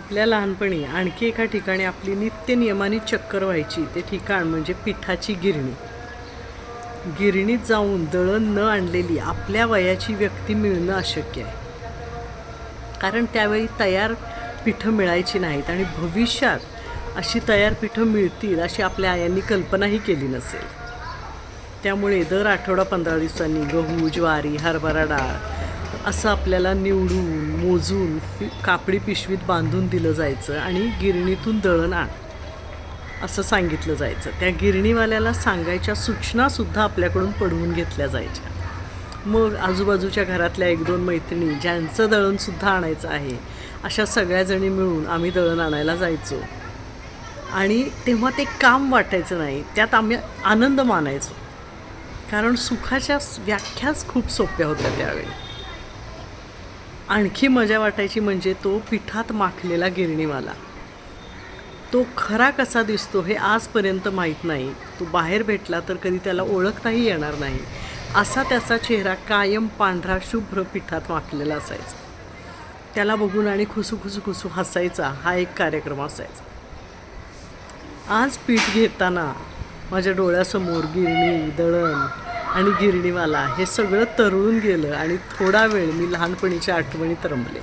आपल्या लहानपणी आणखी एका ठिकाणी आपली नित्य नियमाने चक्कर व्हायची. ते ठिकाण म्हणजे पिठाची गिरणी. गिरणीत जाऊन दळण न आणलेली आपल्या वयाची व्यक्ती मिळणं अशक्य आहे. कारण त्यावेळी तयार पिठं मिळायची नाहीत आणि भविष्यात अशी तयार पिठं मिळतील अशी आपल्या आयांनी कल्पनाही केली नसेल. त्यामुळे दर आठवडा पंधरा दिवसांनी गहू ज्वारी हरभरा डाळ असं आपल्याला निवडून मोजून कापडी पिशवीत बांधून दिलं जायचं आणि गिरणीतून दळण आण असं सांगितलं जायचं. त्या गिरणीवाल्याला सांगायच्या सूचनासुद्धा आपल्याकडून पडवून घेतल्या जायच्या. मग आजूबाजूच्या घरातल्या एक दोन मैत्रिणी ज्यांचं दळणसुद्धा आणायचं आहे अशा सगळ्याजणी मिळून आम्ही दळण आणायला जायचो. आणि तेव्हा ते काम वाटायचं नाही त्यात आम्ही आनंद मानायचो. कारण सुखाच्या व्याख्याच खूप सोप्या होत्या त्यावेळी. आणखी मजा वाटायची म्हणजे तो पिठात माखलेला गिरणीवाला. तो खरा कसा दिसतो हे आजपर्यंत माहीत नाही. तो बाहेर भेटला तर कधी त्याला ओळखताही येणार नाही. असा त्याचा चेहरा कायम पांढरा शुभ्र पिठात माखलेला असायचा. त्याला बघून आणि खुसू खुसू खुसू हसायचा. हा एक कार्यक्रम असायचा. आज पीठ घेताना माझ्या डोळ्यासमोर गिरणी दळण आणि गिरणीवाला हे सगळं तरळून गेलं आणि थोडा वेळ मी लहानपणीच्या आठवणीत रमले